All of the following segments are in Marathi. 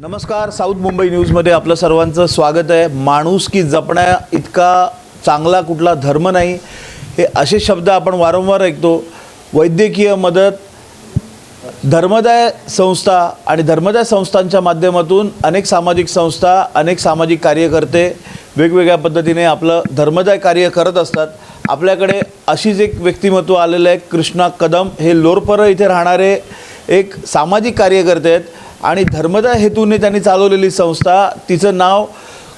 नमस्कार साऊथ मुंबई न्यूजमध्ये आपलं सर्वांचं स्वागत आहे. माणूस की जपण्या इतका चांगला कुठला धर्म नाही हे असे शब्द आपण वारंवार ऐकतो. वैद्यकीय मदत धर्मदाय संस्था आणि धर्मदाय संस्थांच्या माध्यमातून अनेक सामाजिक संस्था अनेक सामाजिक कार्यकर्ते वेगवेगळ्या पद्धतीने आपलं धर्मदाय कार्य करत असतात. आपल्याकडे अशीच एक व्यक्तिमत्व आलेलं आहे कृष्णा कदम. हे लोरपर इथे राहणारे एक सामाजिक कार्यकर्ते आहेत. आणि धर्मदाय हेतूने त्यांनी चालवलेली संस्था तिचं नाव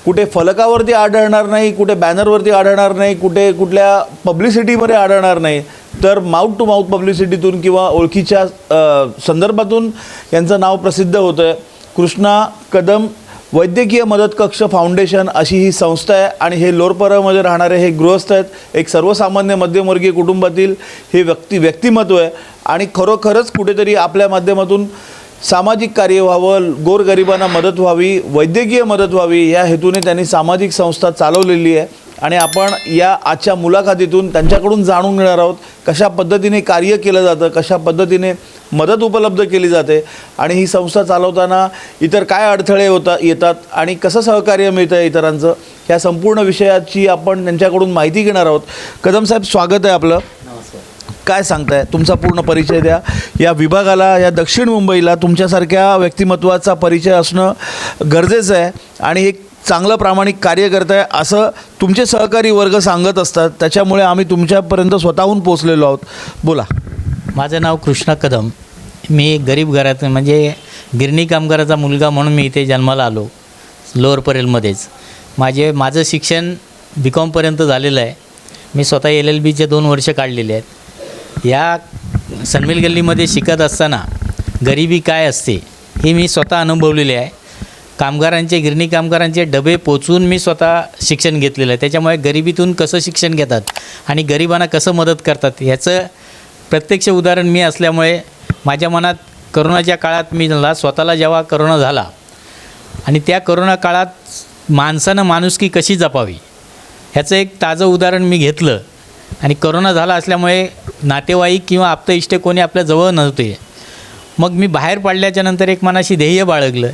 कुठे फलकावरती आढळणार नाही कुठे बॅनरवरती आढळणार नाही कुठे कुठल्या पब्लिसिटीमध्ये आढळणार नाही तर माउथ टू माउथ पब्लिसिटीतून किंवा ओळखीच्या संदर्भातून यांचं नाव प्रसिद्ध होतं आहे कृष्णा कदम वैद्यकीय मदत कक्ष फाउंडेशन अशी ही संस्था आहे आणि हे लोरपरामध्ये राहणारे हे गृहस्थ आहेत. एक सर्वसामान्य मध्यमवर्गीय कुटुंबातील हे व्यक्ती व्यक्तिमत्व आहे. आणि खरोखरच कुठेतरी आपल्या माध्यमातून सामाजिक कार्य व्हावं गोरगरिबांना मदत व्हावी वैद्यकीय मदत व्हावी या हेतूने त्यांनी सामाजिक संस्था चालवलेली आहे. आणि आपण या आजच्या मुलाखतीतून त्यांच्याकडून जाणून घेणार आहोत कशा पद्धतीने कार्य केलं जातं कशा पद्धतीने मदत उपलब्ध केली जाते आणि ही संस्था चालवताना इतर काय अडथळे होता येतात आणि कसं सहकार्य मिळतं इतरांचं ह्या संपूर्ण विषयाची आपण त्यांच्याकडून माहिती घेणार आहोत. कदम साहेब स्वागत आहे आपलं. काय सांगताय? तुमचा पूर्ण परिचय द्या. या विभागाला या दक्षिण मुंबईला तुमच्यासारख्या व्यक्तिमत्वाचा परिचय असणं गरजेचं आहे आणि एक चांगलं प्रामाणिक कार्य करताय असं तुमचे सहकारी वर्ग सांगत असतात. त्याच्यामुळे आम्ही तुमच्यापर्यंत स्वतःहून पोचलेलो आहोत. बोला. माझं नाव कृष्णा कदम. मी गरीब घरात म्हणजे गिरणी कामगाराचा मुलगा म्हणून मी इथे जन्माला आलो लोअर परेलमध्येच. माझे माझं शिक्षण बी कॉमपर्यंत झालेलं आहे. मी स्वतः एल एल बीचे दोन वर्ष काढलेले आहेत. या सनमिल गल्लीमध्ये शिकत असताना गरिबी काय असते हे मी स्वतः अनुभवलेले आहे. कामगारांचे गिरणी कामगारांचे डबे पोचून मी स्वतः शिक्षण घेतलेलं आहे. त्याच्यामुळे गरिबीतून कसं शिक्षण घेतात आणि गरिबांना कसं मदत करतात याचं प्रत्यक्ष उदाहरण मी असल्यामुळे माझ्या मनात करोनाच्या काळात मी मला स्वतःला जेव्हा करोना झाला आणि त्या करोना काळात माणसानं माणुसकी कशी जपावी? ह्याचं एक ताजं उदाहरण मी घेतलं आणि करोना झाला असल्यामुळे नातेवाईक किंवा आप्तइष्टे कोणी आपल्या जवळ नव्हते. मग मी बाहेर पडल्याच्या नंतर एक मनाशी ध्येय बाळगलं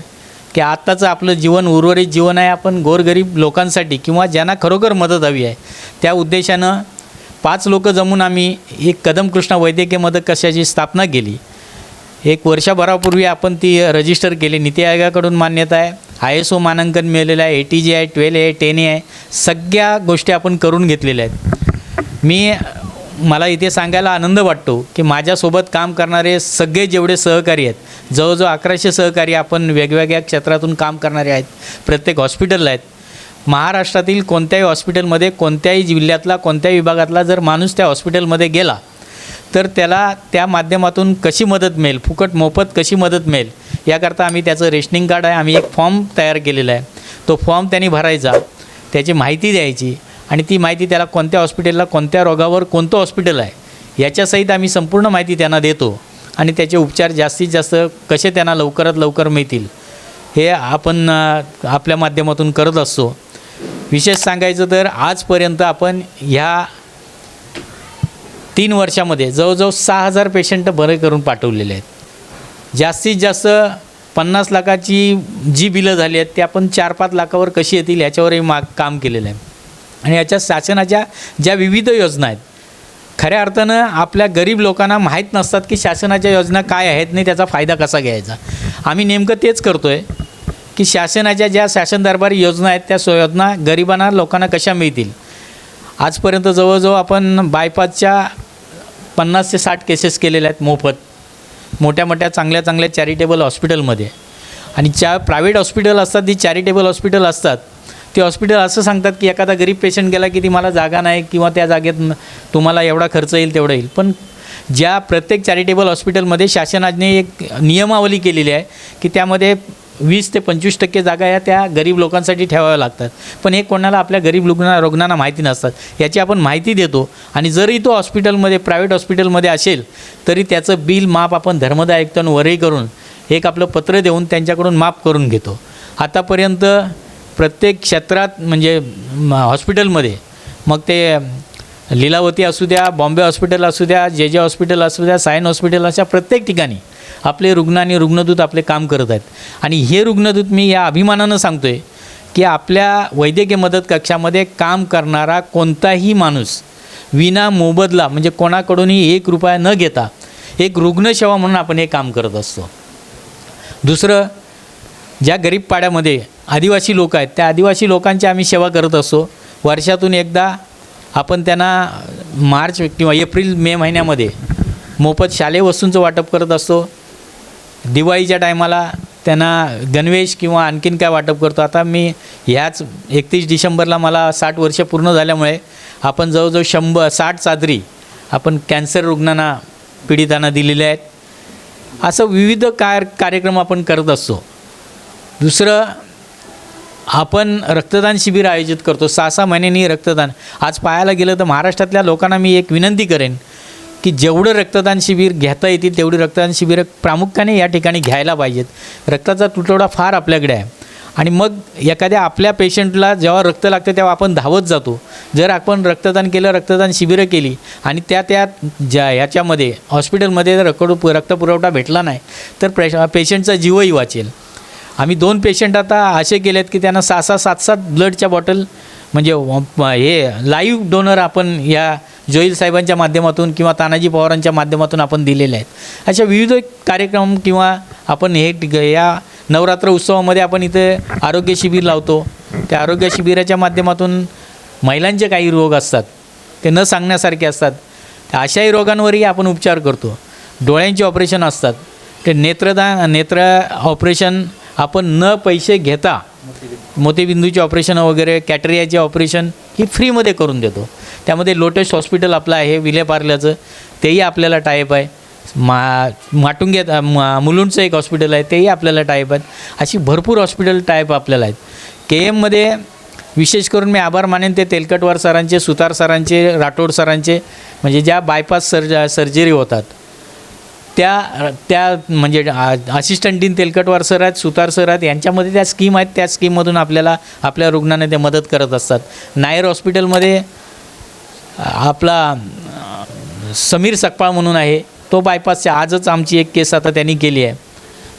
की आत्ताचं आपलं जीवन उर्वरित जीवन आहे आपण गोरगरीब लोकांसाठी किंवा ज्यांना खरोखर मदत हवी आहे त्या उद्देशानं पाच लोक जमून आम्ही एक कदम कृष्णा वैद्यकीय मदत कशाची स्थापना केली. एक वर्षभरापूर्वी आपण ती रजिस्टर केली. नीती आयोगाकडून मान्यता आहे आय एस ओ मानांकन मिळालेलं आहे ए टी जी आहे ट्वेल्व आहे टेन आहे सगळ्या गोष्टी आपण करून घेतलेल्या आहेत. मी मला इथे सांगायला आनंद वाटतो की माझ्यासोबत काम करणारे सगळे जेवढे सहकारी आहेत जवळजवळ अकराशे सहकारी आपण वेगवेगळ्या क्षेत्रातून काम करणारे आहेत प्रत्येक हॉस्पिटलला आहेत. महाराष्ट्रातील कोणत्याही हॉस्पिटलमध्ये कोणत्याही जिल्ह्यातला कोणत्याही विभागातला जर माणूस त्या हॉस्पिटलमध्ये गेला तर त्याला त्या माध्यमातून कशी मदत मिळेल फुकट मोफत कशी मदत मिळेल याकरता आम्ही त्याचं रेशनिंग कार्ड आहे आम्ही एक फॉर्म तयार केलेला आहे. तो फॉर्म त्यांनी भरायचा त्याची माहिती द्यायची आणि ती माहिती त्याला कोणत्या हॉस्पिटलला कोणत्या रोगावर कोणतं हॉस्पिटल आहे याच्यासहित आम्ही संपूर्ण माहिती त्यांना देतो. आणि त्याचे उपचार जास्तीत जास्त कसे त्यांना लवकरात लवकर मिळतील हे आपण आपल्या माध्यमातून करत असतो. विशेष सांगायचं तर आजपर्यंत आपण ह्या तीन वर्षामध्ये जवळजवळ सहा हजार पेशंट बरे करून पाठवलेले आहेत. जास्तीत जास्त पन्नास लाखाची जी बिलं झाली आहेत ते आपण चार पाच लाखावर कशी येतील याच्यावरही मा काम केलेलं आहे. आणि याच्या शासनाच्या ज्या विविध योजना आहेत खऱ्या अर्थानं आपल्या गरीब लोकांना माहीत नसतात की शासनाच्या योजना काय आहेत आणि त्याचा फायदा कसा घ्यायचा. आम्ही नेमकं तेच करतो आहे की शासनाच्या ज्या शासन दरबारी योजना आहेत त्या योजना गरिबांना लोकांना कशा मिळतील? आजपर्यंत जवळजवळ आपण बायपासच्या पन्नास ते साठ केसेस केलेल्या आहेत मोफत. मोठ्या मोठ्या चांगल्या चांगल्या चॅरिटेबल हॉस्पिटलमध्ये आणि ज्या प्रायव्हेट हॉस्पिटल असतात ती चॅरिटेबल हॉस्पिटल असतात ते हॉस्पिटल असं सांगतात की एखादा गरीब पेशंट गेला की ती मला जागा नाही किंवा त्या जागेत तुम्हाला एवढा खर्च येईल तेवढा येईल. पण ज्या प्रत्येक चॅरिटेबल हॉस्पिटलमध्ये शासनाने एक नियमावली केलेली आहे की त्यामध्ये वीस ते पंचवीस टक्के जागा या त्या गरीब लोकांसाठी ठेवाव्या लागतात. पण हे कोणाला आपल्या गरीब रुग्णा रुग्णांना माहिती नसतात. याची आपण माहिती देतो आणि जरी तो हॉस्पिटलमध्ये प्रायव्हेट हॉस्पिटलमध्ये असेल तरी त्याचं बिल माप आपण धर्मदाय आयुक्तांवरही करून एक आपलं पत्र देऊन त्यांच्याकडून माफ करून घेतो. आतापर्यंत प्रत्येक क्षेत्रात म्हणजे हॉस्पिटलमध्ये. मग ते लीलावती असू द्या बॉम्बे हॉस्पिटल असू द्या जे जे हॉस्पिटल असू द्या सायन हॉस्पिटल अशा प्रत्येक ठिकाणी आपले रुग्ण आणि रुग्णदूत आपले काम करत आहेत. आणि हे रुग्णदूत मी या अभिमानानं सांगतो आहे की आपल्या वैद्यकीय मदत कक्षामध्ये काम करणारा कोणताही माणूस विना मोबदला म्हणजे कोणाकडूनही एक रुपया न घेता एक रुग्णसेवा म्हणून आपण हे काम करत असतो. दुसरं ज्या गरीब पाड्यामध्ये आदिवासी लोक आहेत. त्या आदिवासी लोकांची आम्ही सेवा करत असतो. वर्षातून एकदा आपण त्यांना मार्च किंवा एप्रिल मे महिन्यामध्ये मोफत शालेय वस्तूंचं वाटप करत असतो. दिवाळीच्या टायमाला त्यांना गणवेश किंवा आणखीन काय वाटप करतो. आता मी ह्याच एकतीस डिसेंबरला मला साठ वर्ष पूर्ण झाल्यामुळे आपण जवळजवळ शंभर साठ चादरी आपण कॅन्सर रुग्णांना पीडितांना दिलेल्या आहेत. असं विविध कार कार्यक्रम आपण करत असतो. दुसरं आपण रक्तदान शिबिर आयोजित करतो. सहा सहा महिन्यांनी रक्तदान. आज पाहायला गेलं तर महाराष्ट्रातल्या लोकांना मी एक विनंती करेन की जेवढं रक्तदान शिबिर घेता येतील तेवढी रक्तदान शिबिरं प्रामुख्याने या ठिकाणी घ्यायला पाहिजेत. रक्ताचा तुटवडा फार आपल्याकडे आहे. आणि मग एखाद्या आपल्या पेशंटला जेव्हा रक्त लागतं तेव्हा आपण धावत जातो. जर आपण रक्तदान केलं रक्तदान शिबिरं केली आणि त्या त्या ज्या ह्याच्यामध्ये हॉस्पिटलमध्ये जर रक्त रक्तपुरवठा भेटला नाही तर प्रेश पेशंटचा जीवही वाचेल. आम्ही दोन पेशंट आता असे केलेत की त्यांना सहा सहा सात सात ब्लडच्या बॉटल म्हणजे हे लाईव्ह डोनर आपण या जोईल साहेबांच्या माध्यमातून किंवा तानाजी पवारांच्या माध्यमातून आपण दिलेले आहेत. अशा विविध कार्यक्रम किंवा आपण हे या नवरात्र उत्सवामध्ये आपण इथे आरोग्य शिबिर लावतो. त्या आरोग्य शिबिराच्या माध्यमातून महिलांचे काही रोग असतात ते न सांगण्यासारखे असतात. अशाही रोगांवरही आपण उपचार करतो. डोळ्यांचे ऑपरेशन असतात. ते नेत्रदान नेत्र ऑपरेशन आपण न पैसे घेता मोतीबिंदूचे ऑपरेशन वगैरे कॅटरियाचे ऑपरेशन ही फ्रीमध्ये करून देतो. त्यामध्ये लोटस हॉस्पिटल आपलं आहे विलेपार्ल्याचं तेही आपल्याला टाईप आहे. मा माटुंग्यात मा- मुलुंडचं एक हॉस्पिटल आहे तेही आपल्याला टाईप आहेत. अशी भरपूर हॉस्पिटल टाईप आपल्याला आहेत. के एममध्ये विशेष करून मी आभार मानेन ते तेलकटवार सरांचे सुतार सरांचे राठोड सरांचे म्हणजे ज्या बायपास सर्ज सर्जरी होतात. त्या त्या म्हणजे असिस्टंट डीन तेलकटवार सर आहेत सुतार सर आहेत यांच्यामध्ये त्या स्कीम आहेत त्या स्कीममधून आपल्याला आपल्या रुग्णांना ते मदत करत असतात. नायर हॉस्पिटलमध्ये आपला समीर सकपाळ म्हणून आहे तो बायपासच्या आजच आमची एक केस आता त्यांनी केली आहे.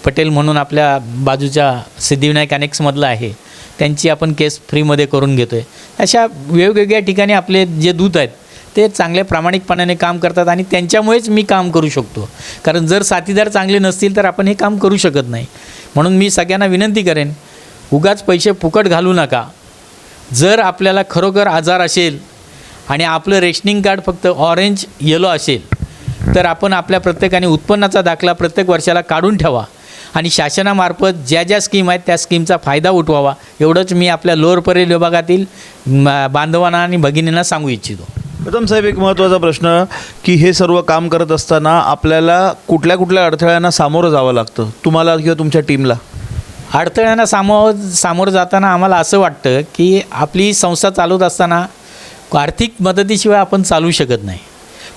पटेल म्हणून आपल्या बाजूच्या सिद्धिविनायक अनेक्समधला आहे. त्यांची आपण केस फ्रीमध्ये करून घेतो आहे अशा वेगवेगळ्या ठिकाणी आपले जे दूत आहेत ते चांगल्या प्रामाणिकपणाने काम करतात आणि त्यांच्यामुळेच मी काम करू शकतो. कारण जर साथीदार चांगले नसतील तर आपण हे काम करू शकत नाही. म्हणून मी सगळ्यांना विनंती करेन उगाच पैसे फुकट घालू नका. जर आपल्याला खरोखर आजार असेल आणि आपलं रेशनिंग कार्ड फक्त ऑरेंज येलो असेल तर आपण आपल्या प्रत्येकाने उत्पन्नाचा दाखला प्रत्येक वर्षाला काढून ठेवा आणि शासनामार्फत ज्या ज्या स्कीम आहेत त्या स्कीमचा फायदा उठवावा. एवढंच मी आपल्या लोअर परेल विभागातील बांधवांना आणि भगिनींना सांगू इच्छितो. प्रथम साहेब एक महत्त्वाचा प्रश्न की हे सर्व काम करत असताना आपल्याला कुठल्या कुठल्या अडथळ्यांना सामोरं जावं लागतं? तुम्हाला किंवा तुमच्या टीमला? अडथळ्यांना सामोर सामोरं जाताना आम्हाला असं वाटतं की आपली संस्था चालवत असताना आर्थिक मदतीशिवाय आपण चालू शकत नाही.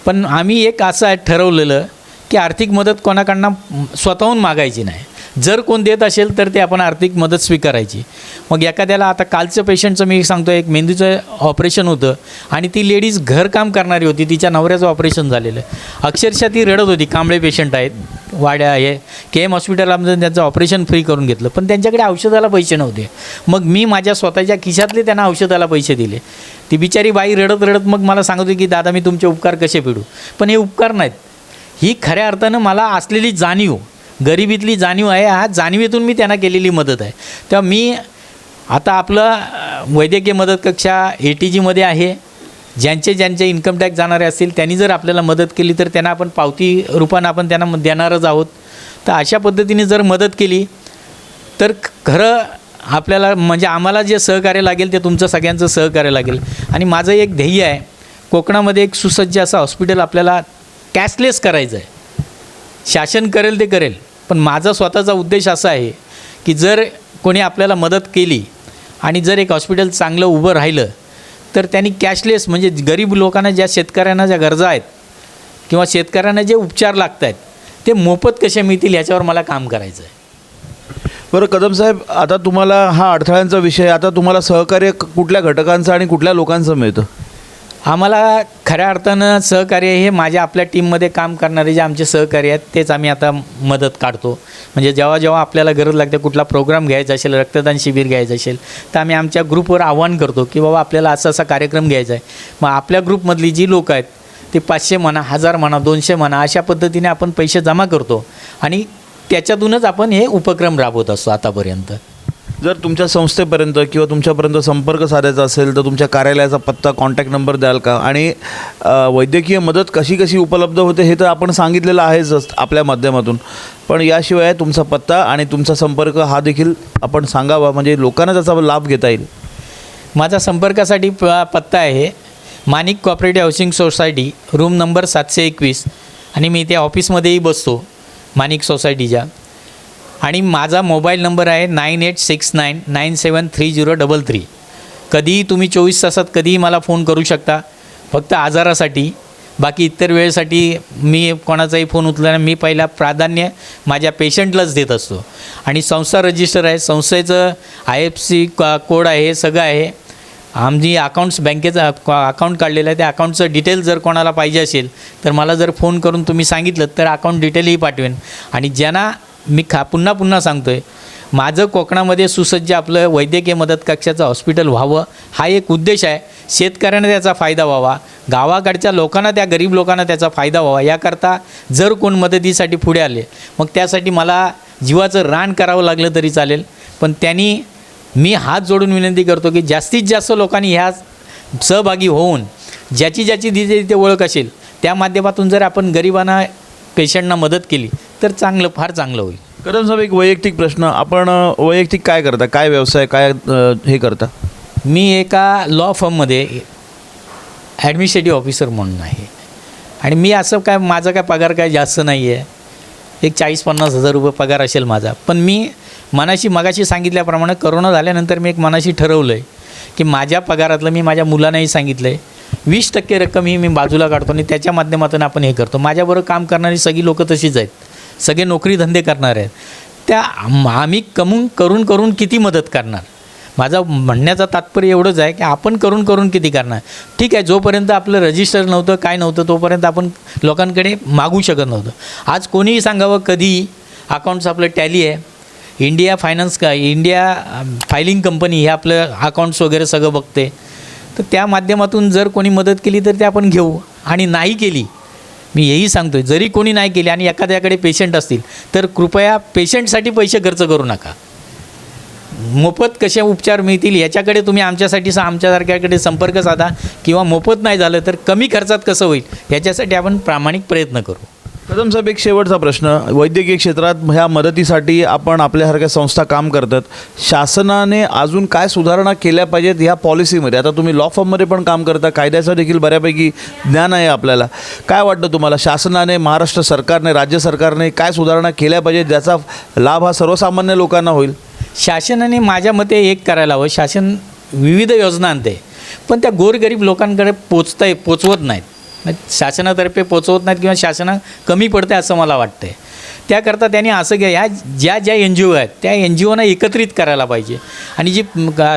पण आम्ही एक असं आहे ठरवलेलं की आर्थिक मदत कोणाकडनं स्वतःहून मागायची नाही. जर कोण देत असेल तर ते आपण आर्थिक मदत स्वीकारायची. मग एखाद्याला आता कालचं पेशंटचं मी सांगतो एक मेंदूचं ऑपरेशन होतं आणि ती लेडीज घरकाम करणारी होती तिच्या नवऱ्याचं ऑपरेशन झालेलं. अक्षरशः ती रडत होती कांबळे पेशंट आहेत वाड्या हे के एम हॉस्पिटलमध्ये त्यांचं ऑपरेशन फ्री करून घेतलं पण त्यांच्याकडे औषधाला पैसे नव्हते. मग मी माझ्या स्वतःच्या खिशातले त्यांना औषधाला पैसे दिले. ती बिचारी बाई रडत रडत मग मला सांगत होती की दादा मी तुमचे उपकार कसे फेडू? पण हे उपकार नाहीत. ही खऱ्या अर्थानं मला असलेली जाणीव गरिबीतली जाणीव आहे हा जाणीवेतून मी त्यांना केलेली मदत आहे. तेव्हा मी आता आपलं वैद्यकीय मदत कक्षा ए टी जीमध्ये आहे. ज्यांचे ज्यांचे इन्कम टॅक्स जाणारे असतील त्यांनी जर आपल्याला मदत केली तर त्यांना आपण पावती रूपानं आपण त्यांना म- देणारच आहोत. तर अशा पद्धतीने जर मदत केली तर ख- खरं आपल्याला म्हणजे आम्हाला जे सहकार्य लागेल ते तुमचं सगळ्यांचं सहकार्य लागेल. आणि माझं एक ध्येय आहे कोकणामध्ये एक सुसज्ज असं हॉस्पिटल आपल्याला कॅशलेस करायचं आहे शासन करेल ते करेल. पण माझा स्वतःचा उद्देश असा आहे की जर कोणी आपल्याला मदत केली आणि जर एक हॉस्पिटल चांगलं उभं राहिलं तर त्यांनी कॅशलेस म्हणजे गरीब लोकांना ज्या शेतकऱ्यांना ज्या गरजा आहेत किंवा शेतकऱ्यांना जे उपचार लागत आहेत ते मोफत कसे मिळतील याच्यावर मला काम करायचं आहे बरं कदम साहेब आता तुम्हाला हा अडथळ्यांचा विषय आता तुम्हाला सहकार्य कुठल्या घटकांचं आणि कुठल्या लोकांचं मिळतं? आम्हाला खऱ्या अर्थानं सहकार्य हे माझ्या आपल्या टीममध्ये काम करणारे जे आमचे सहकार्य आहेत तेच आम्ही आता मदत काढतो. म्हणजे जेव्हा जेव्हा आपल्याला गरज लागते कुठला प्रोग्राम घ्यायचा असेल रक्तदान शिबिर घ्यायचं असेल तर आम्ही आमच्या ग्रुपवर आव्हान करतो की बाबा आपल्याला असा असा कार्यक्रम घ्यायचा आहे. मग आपल्या ग्रुपमधली जी लोक आहेत ते पाचशे म्हणा हजार म्हणा दोनशे म्हणा अशा पद्धतीने आपण पैसे जमा करतो. आणि त्याच्यातूनच आपण हे उपक्रम राबवत असतो आतापर्यंत. जर तुमच्या संस्थेपर्यंत किंवा तुमच्यापर्यंत संपर्क साधायचा असेल तर तुमच्या कार्यालयाचा पत्ता कॉन्टॅक्ट नंबर द्याल का? आणि वैद्यकीय मदत कशी कशी उपलब्ध होते हे तर आपण सांगितलेलं आहेच आपल्या माध्यमातून. पण याशिवाय तुमचा पत्ता आणि तुमचा संपर्क हा देखील आपण सांगावा म्हणजे लोकांना त्याचा लाभ घेता येईल. माझा संपर्कासाठी प पत्ता आहे Manik cooperative housing society room number सातशे एकवीस. आणि मी त्या ऑफिसमध्येही बसतो माणिक सोसायटीच्या आणि माझा मोबाईल नंबर आहे nine eight six nine nine seven three zero double three. कधीही तुम्ही चोवीस तासात कधीही मला फोन करू शकता. फक्त आजारासाठी बाकी इतर वेळेसाठी मी कोणाचाही फोन उचलला मी पहिला प्राधान्य माझ्या पेशंटलाच देत असतो. आणि संस्था रजिस्टर आहे. संस्थेचं आय एफ सी कोड आहे सगळं आहे. आमची अकाउंट्स बँकेचं अकाउंट काढलेलं आहे. त्या अकाउंटचं डिटेल जर कोणाला पाहिजे असेल तर मला जर फोन करून तुम्ही सांगितलं तर अकाउंट डिटेलही पाठवेन. आणि ज्यांना मी खा पुन्हा पुन्हा सांगतो आहे माझं कोकणामध्ये सुसज्ज आपलं वैद्यकीय मदत कक्षाचं हॉस्पिटल व्हावं हा एक उद्देश आहे. शेतकऱ्यांना त्याचा फायदा व्हावा गावाकडच्या लोकांना त्या गरीब लोकांना त्याचा फायदा व्हावा. याकरता जर कोण मदतीसाठी पुढे आले मग त्यासाठी मला जीवाचं रान करावं लागलं तरी चालेल. पण त्यांनी मी हात जोडून विनंती करतो की जास्तीत जास्त लोकांनी ह्या सहभागी होऊन ज्याची ज्याची तिथे तिथे ओळख असेल त्या माध्यमातून जर आपण गरिबांना पेशंटना मदत केली तर चांगलं फार चांगलं होईल. कदम साहेब एक वैयक्तिक प्रश्न. आपण अ, वैयक्तिक काय करता? काय व्यवसाय काय अ, हे करता? मी एका लॉ फर्ममध्ये ॲडमिनिस्ट्रेटिव्ह ऑफिसर म्हणून आहे. आणि मी असं काय माझा काय पगार काय जास्त नाही आहे एक चाळीस पन्नास हजार रुपये पगार असेल माझा. पण मी मनाशी मगाशी सांगितल्याप्रमाणे करोना झाल्यानंतर मी एक मनाशी ठरवलं आहे की माझ्या पगारातलं मी माझ्या मुलांनाही सांगितलं आहे वीस टक्के रक्कम ही मी बाजूला काढतो आणि त्याच्या माध्यमातून आपण हे करतो. माझ्याबरोबर काम करणारी सगळी लोकं तशीच आहेत. सगळे नोकरी धंदे करणार आहेत. त्या आम्ही कमून करून करून किती मदत करणार? माझा म्हणण्याचा तात्पर्य एवढंच आहे की आपण करून करून किती करणार? ठीक आहे जोपर्यंत आपलं रजिस्टर नव्हतं काय नव्हतं तोपर्यंत आपण लोकांकडे मागू शकत नव्हतं. आज कोणीही सांगावं कधी अकाउंट्स आपलं टॅली आहे. इंडिया फायनान्स का इंडिया फायलिंग कंपनी हे आपलं अकाउंट्स वगैरे सगळं बघते. तर त्या माध्यमातून जर कोणी मदत केली तर ते आपण घेऊ. आणि नाही केली मी हेही सांगतो आहे जरी कोणी नाही केली आणि एखाद्याकडे पेशंट असतील तर कृपया पेशंटसाठी पैसे खर्च करू नका. मोफत कसे उपचार मिळतील याच्याकडे तुम्ही आमच्यासाठी सा आमच्यासारख्याकडे संपर्क साधा. किंवा मोफत नाही झालं तर कमी खर्चात कसं होईल याच्यासाठी आपण प्रामाणिक प्रयत्न करू. कदम साहेब एक शेवटचा प्रश्न. वैद्यकीय क्षेत्रात ह्या मदतीसाठी आपण आपल्यासारख्या संस्था काम करतात. शासनाने अजून काय सुधारणा केल्या पाहिजेत ह्या पॉलिसीमध्ये? आता तुम्ही लॉ फॉर्ममध्ये पण काम करता कायद्याचं देखील बऱ्यापैकी ज्ञान आहे आपल्याला. काय वाटतं तुम्हाला? शासनाने महाराष्ट्र सरकारने राज्य सरकारने काय सुधारणा केल्या पाहिजेत? ज्याचा लाभ हा सर्वसामान्य लोकांना होईल? शासनाने माझ्या मते एक करायला हवं. शासन विविध योजना आणते पण त्या गोरगरीब लोकांकडे पोचता पोचवत नाहीत. शासनातर्फे पोचवत नाहीत किंवा शासना कमी पडते असं मला वाटतं आहे त्याकरता त्यांनी असं घ्या ह्या ज्या ज्या एन जी ओ आहेत त्या एन जी ओना एकत्रित करायला पाहिजे. आणि जी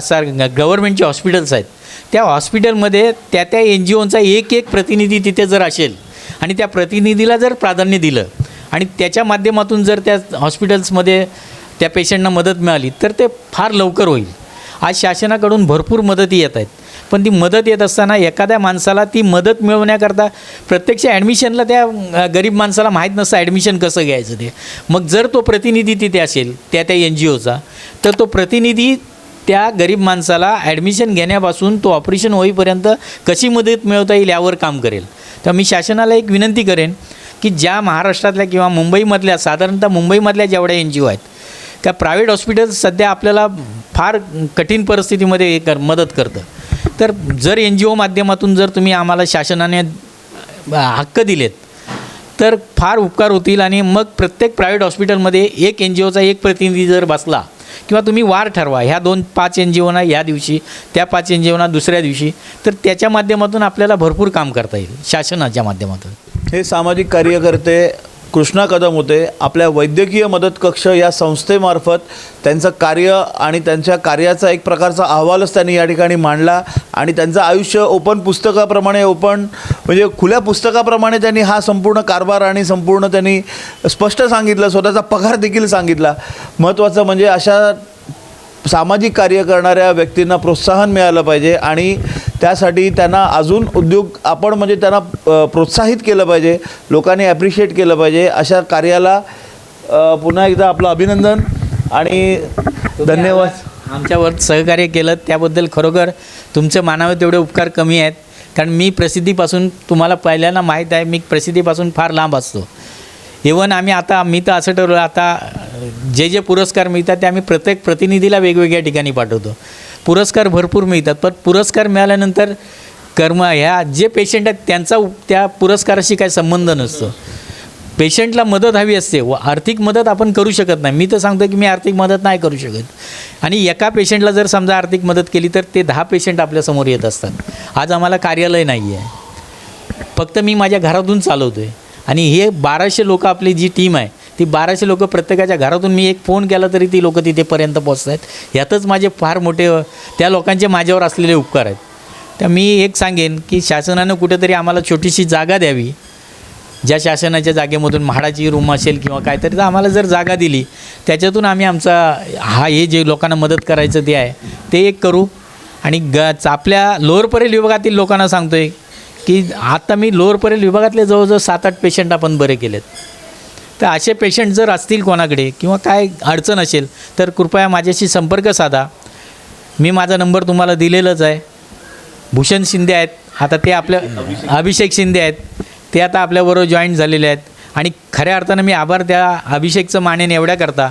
सार ग- गव्हर्मेंटची हॉस्पिटल्स आहेत त्या हॉस्पिटलमध्ये त्या त्या एन जी ओंचा एक एक प्रतिनिधी तिथे जर असेल आणि त्या प्रतिनिधीला जर प्राधान्य दिलं आणि त्याच्या माध्यमातून जर त्या हॉस्पिटल्समध्ये त्या पेशंटना मदत मिळाली तर ते फार लवकर होईल. आज शासनाकडून भरपूर मदती येत आहेत. पण ती मदत येत असताना एखाद्या माणसाला ती मदत मिळवण्याकरता प्रत्यक्ष ॲडमिशनला त्या गरीब माणसाला माहीत नसतं ॲडमिशन कसं घ्यायचं ते. मग जर तो प्रतिनिधी तिथे असेल त्या त्या एन जी ओचा तर तो प्रतिनिधी त्या गरीब माणसाला ॲडमिशन घेण्यापासून तो ऑपरेशन होईपर्यंत कशी मदत मिळवता येईल यावर काम करेल. तर मी शासनाला एक विनंती करेन की ज्या महाराष्ट्रातल्या किंवा मुंबईमधल्या साधारणतः मुंबईमधल्या जेवढ्या एन जी ओ आहेत का प्रायव्हेट हॉस्पिटल सध्या आपल्याला फार कठीण परिस्थितीमध्ये हे कर मदत करतं. तर जर एन जी ओ माध्यमातून जर तुम्ही आम्हाला शासनाने हक्क दिलेत तर फार उपकार होतील आणि मग प्रत्येक प्रायव्हेट हॉस्पिटलमध्ये एक एन जी ओचा एक प्रतिनिधी जर बसला किंवा तुम्ही वार ठरवा ह्या दोन पाच एन जी ओना या दिवशी त्या पाच एन जी ओना दुसऱ्या दिवशी तर त्याच्या माध्यमातून आपल्याला भरपूर काम करता येईल शासनाच्या माध्यमातून. हे सामाजिक कार्यकर्ते कृष्णा कदम होते आपल्या वैद्यकीय मदत कक्ष या संस्थेमार्फत त्यांचं कार्य आणि त्यांच्या कार्याचा एक प्रकारचा अहवालच त्यांनी या ठिकाणी मांडला आणि त्यांचं आयुष्य ओपन पुस्तकाप्रमाणे ओपन म्हणजे खुल्या पुस्तकाप्रमाणे त्यांनी हा संपूर्ण कारभार आणि संपूर्ण त्यांनी स्पष्ट सांगितलं स्वतःचा पगार देखील सांगितला. महत्त्वाचं म्हणजे अशा सामाजिक कार्य करणाऱ्या व्यक्तींना प्रोत्साहन मिळालं पाहिजे आणि त्यासाठी त्यांना अजून उद्योग आपण म्हणजे त्यांना प्रोत्साहित केलं पाहिजे लोकांनी ॲप्रिशिएट केलं पाहिजे अशा कार्याला पुन्हा एकदा आपलं अभिनंदन आणि धन्यवाद. आमच्यावर सहकार्य केलं त्याबद्दल खरोखर तुमचे मानावे तेवढे उपकार कमी आहेत कारण मी प्रसिद्धीपासून तुम्हाला पहिल्यांदा माहीत आहे मी प्रसिद्धीपासून फार लांब असतो. इवन आम्ही आता मी तर असं ठरवलं आता जे जे पुरस्कार मिळतात ते आम्ही प्रत्येक प्रतिनिधीला वेगवेगळ्या ठिकाणी पाठवतो. पुरस्कार भरपूर मिळतात पण पुरस्कार मिळाल्यानंतर कर्म ह्या जे पेशंट आहेत त्यांचा त्या पुरस्काराशी काही संबंध नसतो. पेशंटला मदत हवी असते व आर्थिक मदत आपण करू शकत नाही. मी तर सांगतो की मी आर्थिक मदत नाही करू शकत. आणि एका पेशंटला जर समजा आर्थिक मदत केली तर ते दहा पेशंट आपल्यासमोर येत असतात. आज आम्हाला कार्यालय नाही आहे फक्त मी माझ्या घरातून चालवतो आहे आणि हे बाराशे लोक आपली जी टीम आहे ती बाराशे लोक प्रत्येकाच्या घरातून मी एक फोन केला तरी ती लोकं तिथेपर्यंत पोचत आहेत यातच माझे फार मोठे त्या लोकांचे माझ्यावर असलेले उपकार आहेत. तर मी एक सांगेन की शासनानं कुठेतरी आम्हाला छोटीशी जागा द्यावी. ज्या शासनाच्या जागेमधून म्हाडाची रूम असेल किंवा काहीतरी तर आम्हाला जर जागा दिली त्याच्यातून आम्ही आमचा हा हे जे लोकांना मदत करायचं ते आहे ते एक करू. आणि ग आपल्या लोअरपरेल विभागातील लोकांना सांगतो आहे की आता मी लोअर परेल विभागातले जवळजवळ सात आठ पेशंट आपण बरे केलेत. तर असे पेशंट जर असतील कोणाकडे किंवा काय अडचण असेल तर कृपया माझ्याशी संपर्क साधा. मी माझा नंबर तुम्हाला दिलेलाच आहे. भूषण शिंदे आहेत. आता ते आपल्या अभिषेक शिंदे आहेत. ते आता आपल्याबरोबर जॉईन झालेले आहेत. आणि खऱ्या अर्थानं मी आभार त्या अभिषेकचं मानेन एवढ्या करता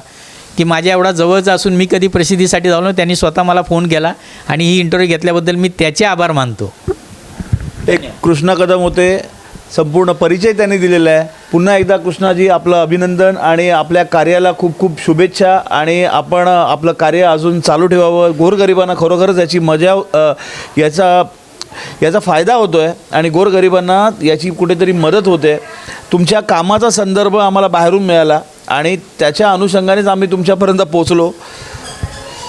की माझ्या एवढा जवळचा असून मी कधी प्रसिद्धीसाठी झालो नाही. त्यांनी स्वतः मला फोन केला आणि ही इंटरव्ह्यू घेतल्याबद्दल मी त्याचे आभार मानतो. एक कृष्णा कदम होते. संपूर्ण परिचय त्यांनी दिलेला आहे. पुन्हा एकदा कृष्णाजी आपलं अभिनंदन आणि आपल्या कार्याला खूप खूप शुभेच्छा आणि आपण आपलं कार्य अजून चालू ठेवावं. गोरगरिबांना खरोखरच याची मजा याचा याचा फायदा होतो आहे आणि गोरगरिबांना याची कुठेतरी मदत होते. तुमच्या कामाचा संदर्भ आम्हाला बाहेरून मिळाला आणि त्याच्या अनुषंगानेच आम्ही तुमच्यापर्यंत पोचलो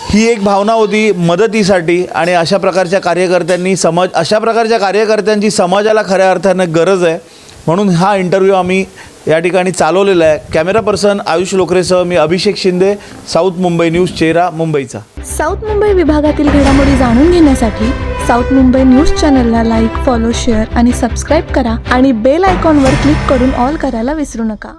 ही एक भावना होती मदतीसाठी आणि अशा प्रकारच्या कार्यकर्त्यांनी समाज अशा प्रकारच्या कार्यकर्त्यांची समाजाला खऱ्या अर्थानं गरज आहे. म्हणून हा इंटरव्ह्यू आम्ही या ठिकाणी चालवलेला आहे. कॅमेरा पर्सन आयुष लोकरेसह मी अभिषेक शिंदे साऊथ मुंबई न्यूज चेहरा मुंबईचा. साऊथ मुंबई विभागातील घडामोडी जाणून घेण्यासाठी साऊथ मुंबई न्यूज चॅनलला लाईक फॉलो शेअर आणि सबस्क्राईब करा आणि बेल आयकॉनवर क्लिक करून ऑल करायला विसरू नका.